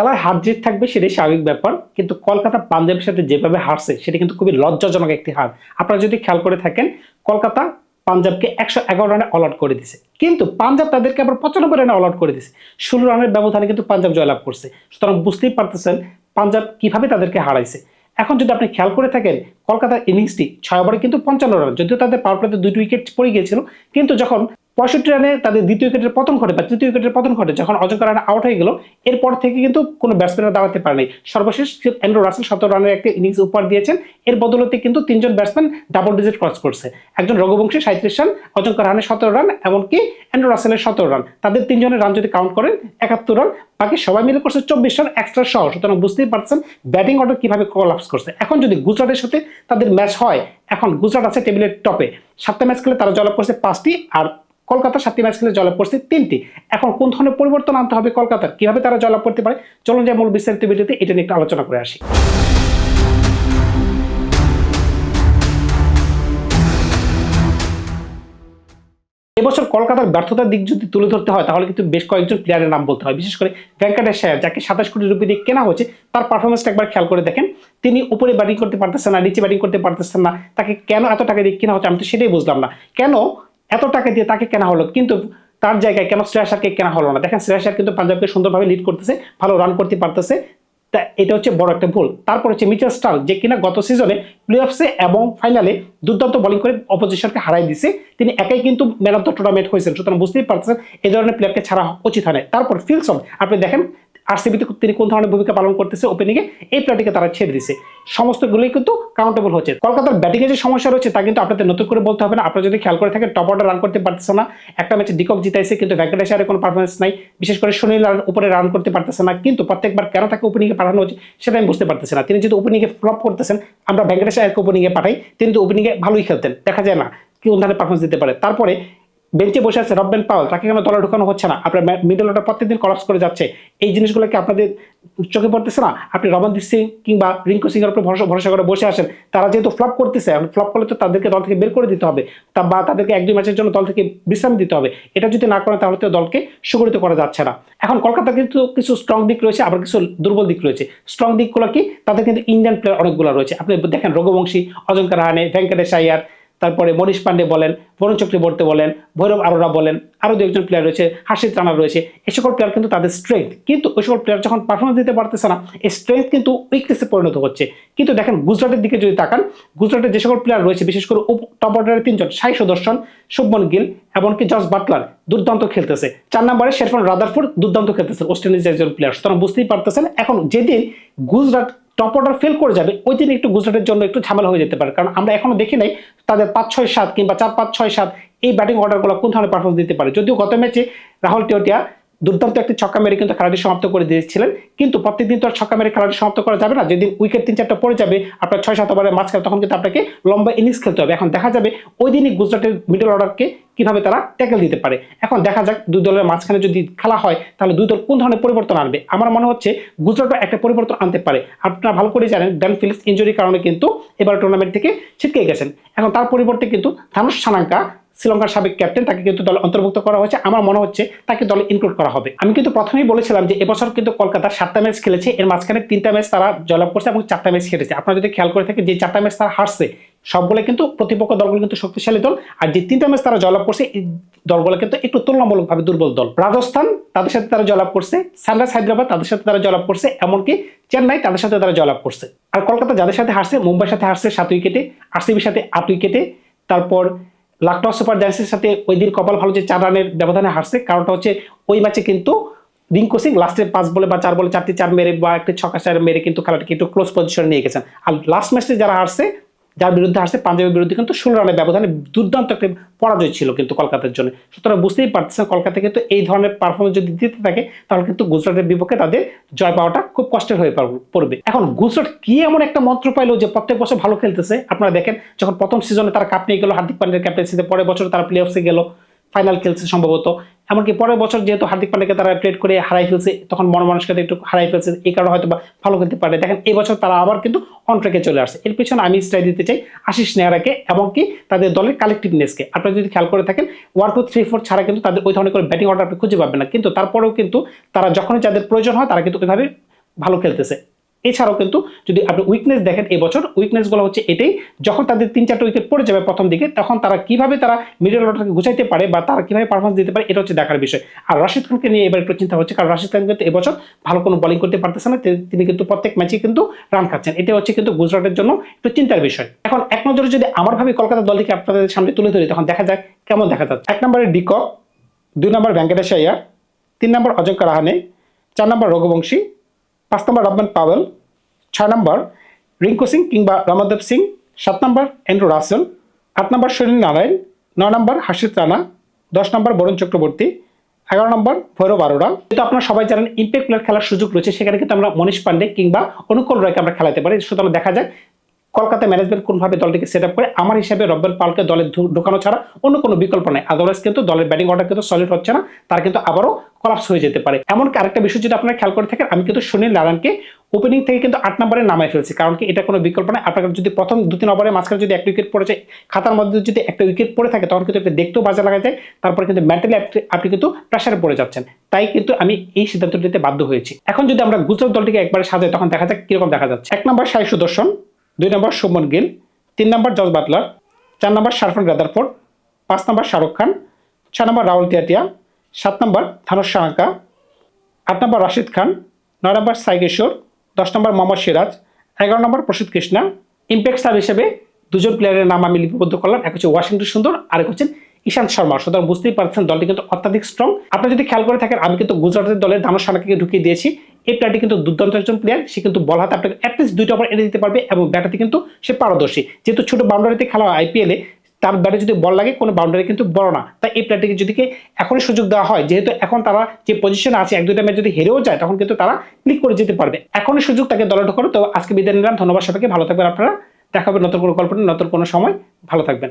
খেলায় হার জিত থাকবে সেটাই স্বাভাবিক ব্যাপার। কিন্তু কলকাতা পাঞ্জাবের সাথে যেভাবে হারছে, সেটা কিন্তু খুবই লজ্জাজনক একটি হার। আপনারা যদি খেয়াল করে থাকেন, কলকাতা পাঞ্জাবকে একশো এগারো রানে অল আউট করে দিছে। কিন্তু পাঞ্জাব তাদেরকে আবার পঁচানব্বই রানে অল আউট করে দিছে। ষোলো রানের ব্যবধানে কিন্তু পাঞ্জাব জয়লাভ করছে। সুতরাং বুঝতেই পারতেছেন পাঞ্জাব কীভাবে তাদেরকে হারাইছে। এখন যদি আপনি খেয়াল করে থাকেন, কলকাতার ইনিংসটি ছয় ওভারে কিন্তু পঞ্চান্ন রান, যদিও তাদের পাওয়ার প্লেতে দুইটি উইকেট পড়ে গিয়েছিল, কিন্তু যখন পঁয়ষট্টি রানে তাদের দ্বিতীয় উইকেটের পতন ঘটে বা তৃতীয় উইকেটের পতন ঘটে যখন অজঙ্কা রানে আউট হয়ে গেল, এরপর থেকে কিন্তু কোনো ব্যাটসম্যানরা দাঁড়াতে পারেনি। সর্বশেষ অ্যান্ড্রু রাসেল সতেরো রানের একটা ইনিংস উপহার দিয়েছেন। এর বদলতে কিন্তু তিনজন ব্যাটসম্যান ডাবল ডিজিট ক্রস করছে। একজন রঘুবংশী সাঁত্রিশ রান অজঙ্কা রানে সতেরো রান, এমনকি অ্যান্ড্রু রাসেলের সতেরো রান। তাদের তিনজনের রান যদি কাউন্ট করেন, একাত্তর রান, বাকি সবাই মিলে করছে চব্বিশ রান এক্সট্রা সহ সুতরাং বুঝতেই পারছেন ব্যাটিং অর্ডার কীভাবে কলাপস করছে। এখন যদি গুজরাটের সাথে তাদের ম্যাচ হয়, এখন গুজরাট আছে টেবিলের টপে সাতটা ম্যাচ খেলে তারা জলাপ করছে পাঁচটি, আর কলকাতা সাতটি ম্যাচ খেলে করছে তিনটি। এখন কোন ধরনের পরিবর্তন আনতে হবে কলকাতার? কীভাবে তারা জলাপ করতে পারে? চলুন যে মূল বিস্তারিত ভিডিওতে, এটা নিয়ে একটু আলোচনা করে আসি। এবছর কলকাতার ব্যর্থতার দিক যদি তুলে ধরতে হয়, তাহলে কিন্তু বেশ কয়েকজন প্লেয়ারের নাম বলতে হয়। বিশেষ করে ভেঙ্কটেশ আয়ার যাকে সাতাশ কোটি রুপি দিয়ে কেনা হয়েছে, তার পারফরমেন্সটা একবার খেয়াল করে দেখেন। তিনি উপরে ব্যাটিং করতে পারতেছেন না, নিচে ব্যাটিং করতে পারতেছেন না, তাকে কেন এত টাকা দিয়ে কেনা হচ্ছে আমি তো সেটাই বুঝলাম না। কেন এত টাকা দিয়ে তাকে কেনা হলো, কিন্তু তার জায়গায় কেন শ্রেয়াসারকে কেনা হলো না? দেখেন শ্রেয়াসার কিন্তু পাঞ্জাবকে সুন্দরভাবে লিড করতেছে, ভালো রান করতে পারতেছে। তা এটা হচ্ছে বড় একটা ভুল। তারপর হচ্ছে মিচেল স্টার যে কিনা গত সিজনে প্লে অফসে এবং ফাইনালে দুর্দান্ত বোলিং করে অপোজিশনকে হারাই দিছে। তিনি একাই কিন্তু ম্যান অফ দ্য টুর্নামেন্ট হয়েছেন, সুতরাং বুঝতেই পারতেছেন এই ধরনের প্লেয়ারকে ছাড়া উচিত হয় না তারপর ফিলসন, আপনি দেখেন আরসিবিতে তিনি কোন ধরনের ভূমিকা পালন করতেছে ওপেনিংয়ে এই প্লেয়ারটিকে তারা ছেড়ে দিছে। সমস্তগুলোই কিন্তু কাউন্টেবল হচ্ছে। কলকাতার ব্যাটিংয়ে যে সমস্যা রয়েছে, তা কিন্তু আপনাদের নতুন করে বলতে হবে না। আপনারা যদি খেয়াল করে থাকেন টপ অর্ডার রান করতে পারতেছে না। একটা ম্যাচে ডিকক জিতাইছে, কিন্তু ভেঙ্কটেশ্বরের কোনো পারফরমেন্স নাই। বিশেষ করে সুনীল উপরে রান করতে পারতেছে না। কিন্তু প্রত্যেকবার কেন তাকে ওপেনিংয়ে পাঠানো হচ্ছে, সেটা আমি বুঝতে পারতেছি না। তিনি যদি ওপেনিংয়ে ফ্লপ করতেছেন, আমরা ভেঙ্কটেশ্বরকে ওপেনিংয়ে পাঠাই, তিনি তো ওপেনিংয়ে ভালোই খেলতেন। দেখা যায় না, কি ধরনের পারফরমেন্স দিতে পারে। তারপরে বেঞ্চে বসে আছে রব্বেন পাওয়াল, তাকে কেন দলে ঢুকানো হচ্ছে না? আপনার মিডল অর্ডার প্রত্যেকদিন কলাপস করে যাচ্ছে। এই জিনিসগুলোকে আপনাদের চোখে পড়তেছে না? আপনি রবনদীপ সিং কিংবা রিঙ্কু সিং এর উপর ভরসা ভরসা করে বসে আসেন তারা যেহেতু ফ্লপ করতেছে ফ্লপ করলে তো তাদেরকে দল থেকে বের করে দিতে হবে। তা বা তাদেরকে এক দুই ম্যাচের জন্য দল থেকে বিশ্রাম দিতে হবে। এটা যদি না করে, তাহলে তো দলকে সুগঠিত করা যাচ্ছে না। এখন কলকাতা কিন্তু কিছু স্ট্রং দিক রয়েছে, আবার কিছু দুর্বল দিক রয়েছে। স্ট্রং দিকগুলো কি? তাদের কিন্তু ইন্ডিয়ান প্লেয়ার অনেকগুলো রয়েছে। আপনি দেখেন রঘুবংশী অজঙ্কা রাহানে, ভেঙ্কটেশ আয়ার তারপরে মনীষ পান্ডে বলেন, বরুণ চক্রবর্তী বলেন, ভৈরব আরোরা বলেন আরও দু একজন প্লেয়ার রয়েছে হাসিদ রানা রয়েছে এই সকল প্লেয়ার কিন্তু তাদের স্ট্রেংথ কিন্তু ওই সকল প্লেয়ার যখন পারফরমেন্স দিতে পারতেছে না এই স্ট্রেংথ কিন্তু উইকনেসে পরিণত হচ্ছে। কিন্তু দেখেন গুজরাটের দিকে যদি তাকান, গুজরাটের যে সকল প্লেয়ার রয়েছে, বিশেষ করে টপ অর্ডারের তিনজন, সাই সুদর্শন, শুভমন গিল, এমনকি জস বাটলার, দুর্দান্ত খেলতেছে। চার নম্বরে শেরফান রাদারফোর্ড দুর্দান্ত খেলতেছে ওয়েস্ট ইন্ডিজের একজন প্লেয়ার সুতরাং বুঝতেই পারতেছেন, এখন যেদিন গুজরাট টপ অর্ডার ফেল করে যাবে, ওই দিন একটু গুজরাটের জন্য একটু ঝামেলা হয়ে যেতে পারে। কারণ আমরা এখনও দেখি নাই তাদের পাঁচ, ছয়, সাত কিংবা চার, পাঁচ, ছয়, সাত এই ব্যাটিং অর্ডারগুলো কোন ধরনের পারফরমেন্স দিতে পারে। যদিও গত ম্যাচে রাহুল টিওটিয়া দুর্দান্ত একটি ছক্কা মেরে কিন্তু খেলাটি সমাপ্ত করে দিয়েছিলেন। কিন্তু প্রত্যেকদিন তো আর ছক্কা মেরে খেলাটি সমাপ্ত করা যাবে না। যেদিন উইকেট তিন চারটা পড়ে যাবে, আপনার ছয় সাত ওভারের মাঝখানে তখন কিন্তু আপনাকে লম্বা ইনিংস খেলতে হবে। এখন দেখা যাবে ওই দিনই গুজরাটের মিডল অর্ডারকে কীভাবে তারা ট্যাকেল দিতে পারে। এখন দেখা যাক দুই দলের মাঝখানে যদি খেলা হয়, তাহলে দুই দল কোন ধরনের পরিবর্তন আনবে? আমার মনে হচ্ছে গুজরাটও একটা পরিবর্তন আনতে পারে। আপনারা ভালো করে জানেন ড্যান ফিলিপস ইঞ্জুরির কারণে কিন্তু এবার টুর্নামেন্ট থেকে ছিটকে গেছেন। এখন তার পরিবর্তে কিন্তু ধানুষ সানাঙ্কা শ্রীলঙ্কার সাবেক ক্যাপ্টেন, তাকে কিন্তু দলে অন্তর্ভুক্ত করা হয়েছে। আমার মনে হচ্ছে তাকে দলে ইনক্লুড করা হবে। আমি কিন্তু প্রথমেই বলেছিলাম যে এবছর কিন্তু কলকাতা সাতটা ম্যাচ খেলেছে। এর মাঝখানে তিনটা ম্যাচ তারা জয়লাভ করছে এবং চারটা ম্যাচ খেলেছে। আপনারা যদি খেয়াল করে থাকেন, যে চারটা ম্যাচ তারা হারছে, সবগুলো কিন্তু প্রতিপক্ষ দলগুলো কিন্তু শক্তিশালী দল। আর যে তিনটা ম্যাচ তারা জয়লাভ করছে, এই দলগুলো কিন্তু একটু তুলনামূলকভাবে দুর্বল দল। রাজস্থান তাদের সাথে তারা জয়লাভ করছে, সানরাইজ হায়দ্রাবাদ তাদের সাথে তারা জয়লাভ করছে, এমনকি চেন্নাই তাদের সাথে তারা জয়লাভ করছে। আর কলকাতা যাদের সাথে হারছে, মুম্বাইয়ের সাথে হারছে সাত উইকেটে, আরসিবির সাথে আট উইকেটে। তারপর লাকটাও সুপার জায়ান্সের সাথে ওই দিন কপাল ভালো যে চার রানের ব্যবধানে হারছে, কারণটা হচ্ছে ওই ম্যাচে কিন্তু রিঙ্কু সিং লাস্টের পাঁচ বলে বা চার বলে চারটি চার মেরে বা একটি ছকা চার মেরে কিন্তু খেলাটাকে একটু ক্লোজ পজিশন নিয়ে গেছেন। আর লাস্ট ম্যাচে যারা হারছে যার বিরুদ্ধে আসছে পাঞ্জাবের বিরুদ্ধে কিন্তু ষোলো রানের ব্যবধানে দুর্দান্ত একটা পরাজয় ছিল কিন্তু কলকাতার জন্য। সুতরাং বুঝতেই পারতেছেন কলকাতা কিন্তু এই ধরনের পারফরমেন্স যদি দিতে থাকে, তাহলে কিন্তু গুজরাটের বিপক্ষে তাদের জয় পাওয়াটা খুব কষ্টের হয়ে পড়বে এখন গুজরাট কি এমন একটা মন্ত্র পাইলো যে প্রত্যেক বছর ভালো খেলতেছে? আপনারা দেখেন, যখন প্রথম সিজনে তারা কাপ নিয়ে গেল, হার্দিক পান্ডের ক্যাপ্টেন্সিতে পরের বছর তারা প্লে অফসে গেল। ফাইনাল খেলছে সম্ভবত। এমনকি পরের বছর যেহেতু হার্দিক পান্ডেকে তারা ট্রেড করে হারাই ফেলছে, তখন মন মানুষকে একটু হারাই ফেলছে, এই কারণে হয়তো বা ভালো খেলতে পারে। দেখেন, এই বছর তারা আবার কিন্তু অন ট্রেকে চলে আসছে। এর পিছনে আমি স্ট্রাই দিতে চাই আশিস নেহরাকে এমনকি তাদের দলের কালেকটিভনেসকে আপনারা যদি খেয়াল করে থাকেন ওয়ান টু থ্রি ফোর ছাড়া কিন্তু তাদের ওই ধরনের করে ব্যাটিং অর্ডার খুঁজে পাবেন না। কিন্তু তারপরেও কিন্তু তারা যখনই যাদের প্রয়োজন হয়, তারা কিন্তু ওইভাবে ভালো খেলতেছে। এছাড়াও কিন্তু যদি আপনি উইকনেস দেখেন এবছর উইকনেসগুলো হচ্ছে এটাই, যখন তাদের তিন চারটে উইকেট পড়ে যাবে প্রথম দিকে, তখন তারা কীভাবে তারা মিডল অর্ডারকে গুছাইতে পারে বা তারা কীভাবে পারফরমেন্স দিতে পারে, এটা হচ্ছে দেখার বিষয়। আর রাশিদ খানকে নিয়ে এবার একটু চিন্তা হচ্ছে, কারণ রাশিদ খান কিন্তু এবছর ভালো কোনো বোলিং করতে পারতেছে না তিনি কিন্তু প্রত্যেক ম্যাচে কিন্তু রান খাচ্ছেন। এটা হচ্ছে কিন্তু গুজরাটের জন্য একটু চিন্তার বিষয়। এখন এক নজরে যদি আমার ভাবে কলকাতা দলটিকে আপনাদের সামনে তুলে ধরি, তখন দেখা যাক কেমন দেখা যাচ্ছে। এক নম্বরে ডিকক, দুই নম্বর ভেঙ্কটেশ আয়ার তিন নম্বর অজঙ্কা রাহানে চার নম্বর রঘুবংশী পাঁচ নম্বর রবমান পাওয়েল, ছয় নম্বর রিঙ্কু সিং কিংবা রমাদেব সিং, সাত নম্বর এন্ড্রু রাসেল, আট নম্বর সুনীল নারায়ণ, নয় নম্বর হাসিদ রানা, দশ নম্বর বরুণ চক্রবর্তী, এগারো নম্বর ভৈরব আরোরা। যেহেতু আপনারা সবাই জানেন ইম্পেক্ট প্লেয়ার খেলার সুযোগ রয়েছে, সেখানে কিন্তু আমরা মনীষ পান্ডে কিংবা অনুকূল রয়কে আমরা খেলাতে পারি। সুতরাং দেখা যাক কলকাতা ম্যানেজমেন্ট কোনভাবে দলটিকে সেট করে, আমার হিসাবে রব্বাল পালকে দলে ঢোকানো ছাড়া অন্য কোনো বিকল্প নেই। আদারওয়াইজ কিন্তু দলের ব্যাটিং অর্ডার কিন্তু সলিড হচ্ছে না, তার কিন্তু আবারও কলাপস হয়ে যেতে পারে। এমনকি আরেকটা বিষয় যদি আপনারা খেয়াল করে থাকেন, আমি কিন্তু সুনীল নারায়ণকে ওপেনিং থেকে কিন্তু আট নম্বরে নামাই ফেলছি, কারণ কি এটা কোনো বিকল্প নেই। আপনার যদি প্রথম দু তিন ওভারে মাঝখানে যদি একটা উইকেট পড়েছে খাতার মধ্যে যদি একটা উইকেট পড়ে থাকে, তখন কিন্তু এটা দেখতেও বাজে লাগা যায়, তারপরে কিন্তু মেন্টালি আপনি কিন্তু প্রেশারে পড়ে যাচ্ছেন। তাই কিন্তু আমি এই সিদ্ধান্ত নিতে বাধ্য হয়েছি। এখন যদি আমরা গুজরাট দলটিকে একবারে সাজাই, তখন দেখা যাক কীরকম দেখা যাচ্ছে। এক নম্বর সাই সুদর্শন দুই নম্বর শুভমন গিল, তিন নম্বর জজ বাটলার, চার নম্বর শারফান রাদারফোর্ড, পাঁচ নম্বর শাহরুখ খান, ছয় নম্বর রাহুল তিয়াটিয়া সাত নম্বর ধানুষ সাহাকা আট নম্বর রাশিদ খান, নয় নম্বর সাইকেশ্বর দশ নম্বর মোহাম্মদ সিরাজ, এগারো নম্বর প্রসিদ্ধ কৃষ্ণা। ইম্প্যাক্ট সাব হিসেবে দুজন প্লেয়ারের নাম আমি লিপিবদ্ধ করলাম। এক হচ্ছে ওয়াশিংটন সুন্দর, আরেক হচ্ছেন ঈশান্ত শর্মা। সুতরাং বুঝতেই পারছেন দলটি কিন্তু অত্যাধিক স্ট্রং আপনি যদি খেয়াল করে থাকেন, আমি কিন্তু গুজরাটের দলের ধানুষ সানাকে ঢুকিয়ে দিয়েছি। এই প্লেয়ারটি কিন্তু দুর্দান্ত একজন প্লেয়ার সে কিন্তু বল হাতে আপনাকে অ্যাটলিস্ট দুইটা ওভার এনে দিতে পারবে এবং ব্যাটাতে কিন্তু সে পারদর্শী। যেহেতু ছোট বাউন্ডারিতে খেলা হয় আইপিএলে তার ব্যাটে যদি বল লাগে, কোনো বাউন্ডারি কিন্তু বড় না। তাই এই প্লেয়ারটিকে যদি এখনই সুযোগ দেওয়া হয়, যেহেতু এখন তারা যে পজিশনে আছে, এক দুইটা ম্যাচ যদি হেরেও যায়, তখন কিন্তু তারা ক্লিক করে যেতে পারবে। এখনই সুযোগ তাকে দলে ঢোকানো তো আজকে বিদায় নিলাম। ধন্যবাদ সবাইকে। ভালো থাকবেন আপনারা। দেখা হবে নতুন কোনো গল্প নতুন কোনো সময়। ভালো থাকবেন।